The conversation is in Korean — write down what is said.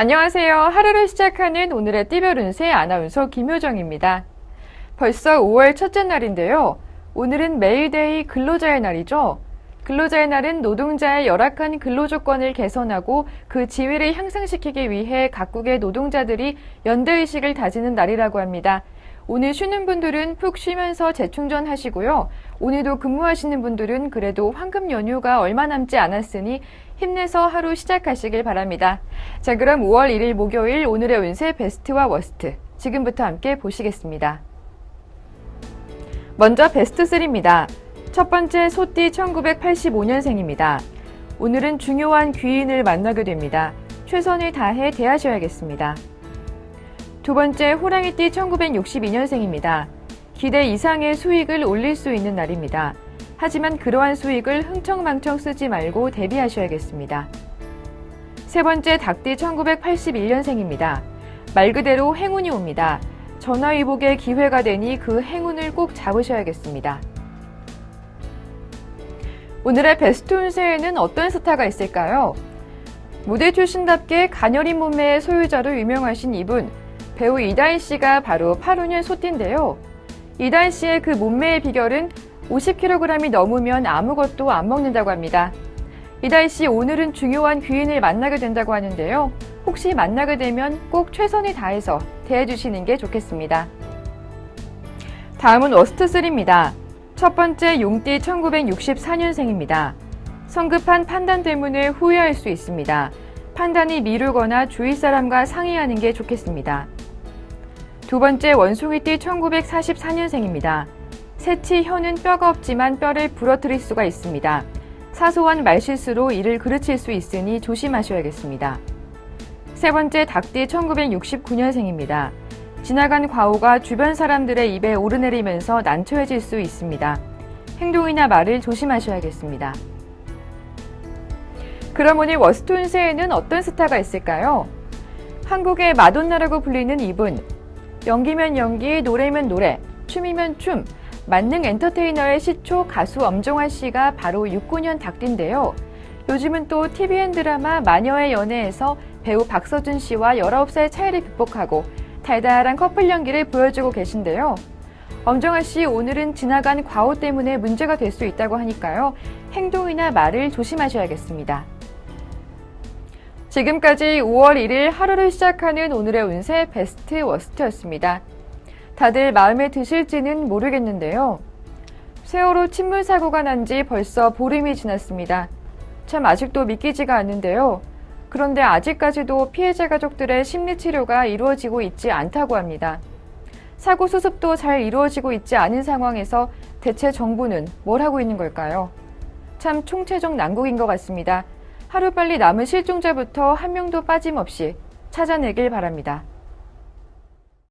안녕하세요. 하루를 시작하는 오늘의 띠별 운세 아나운서 김효정입니다. 벌써 5월 첫째 날인데요. 오늘은 메이데이 근로자의 날이죠. 근로자의 날은 노동자의 열악한 근로 조건을 개선하고 그 지위를 향상시키기 위해 각국의 노동자들이 연대의식을 다지는 날이라고 합니다. 오늘 쉬는 분들은 푹 쉬면서 재충전하시고요. 오늘도 근무하시는 분들은 그래도 황금 연휴가 얼마 남지 않았으니 힘내서 하루 시작하시길 바랍니다. 자, 그럼 5월 1일 목요일 오늘의 운세 베스트와 워스트. 지금부터 함께 보시겠습니다. 먼저 베스트 3입니다. 첫 번째 소띠 1985년생입니다. 오늘은 중요한 귀인을 만나게 됩니다. 최선을 다해 대하셔야겠습니다. 두 번째 호랑이띠 1962년생입니다. 기대 이상의 수익을 올릴 수 있는 날입니다. 하지만 그러한 수익을 흥청망청 쓰지 말고 대비하셔야겠습니다. 세 번째 닭띠 1981년생입니다. 말 그대로 행운이 옵니다. 전화위복의 기회가 되니 그 행운을 꼭 잡으셔야겠습니다. 오늘의 베스트 운세에는 어떤 스타가 있을까요? 무대 출신답게 가녀린 몸매의 소유자로 유명하신 이분, 배우 이다희 씨가 바로 8호년 소띠인데요. 이다희 씨의 그 몸매의 비결은 50kg이 넘으면 아무것도 안 먹는다고 합니다. 이다희 씨 오늘은 중요한 귀인을 만나게 된다고 하는데요. 혹시 만나게 되면 꼭 최선을 다해서 대해주시는 게 좋겠습니다. 다음은 워스트3입니다. 첫 번째 용띠 1964년생입니다. 성급한 판단 때문에 후회할 수 있습니다. 판단이 미루거나 주위 사람과 상의하는 게 좋겠습니다. 두 번째 원숭이띠 1944년생입니다. 새치 혀는 뼈가 없지만 뼈를 부러뜨릴 수가 있습니다. 사소한 말실수로 이를 그르칠 수 있으니 조심하셔야겠습니다. 세 번째 닭띠 1969년생입니다. 지나간 과오가 주변 사람들의 입에 오르내리면서 난처해질 수 있습니다. 행동이나 말을 조심하셔야겠습니다. 그럼 오늘 워스톤세에는 어떤 스타가 있을까요? 한국의 마돈나라고 불리는 이분. 연기면 연기, 노래면 노래, 춤이면 춤, 만능 엔터테이너의 시초 가수 엄정화 씨가 바로 69년 닭띠인데요. 요즘은 또 TVN 드라마 마녀의 연애에서 배우 박서준 씨와 19살 차이를 극복하고 달달한 커플 연기를 보여주고 계신데요. 엄정화 씨 오늘은 지나간 과오 때문에 문제가 될 수 있다고 하니까요. 행동이나 말을 조심하셔야겠습니다. 지금까지 5월 1일 하루를 시작하는 오늘의 운세 베스트 워스트였습니다. 다들 마음에 드실지는 모르겠는데요. 세월호 침몰 사고가 난 지 벌써 보름이 지났습니다. 참 아직도 믿기지가 않는데요. 그런데 아직까지도 피해자 가족들의 심리 치료가 이루어지고 있지 않다고 합니다. 사고 수습도 잘 이루어지고 있지 않은 상황에서 대체 정부는 뭘 하고 있는 걸까요? 참 총체적 난국인 것 같습니다. 하루빨리 남은 실종자부터 한 명도 빠짐없이 찾아내길 바랍니다.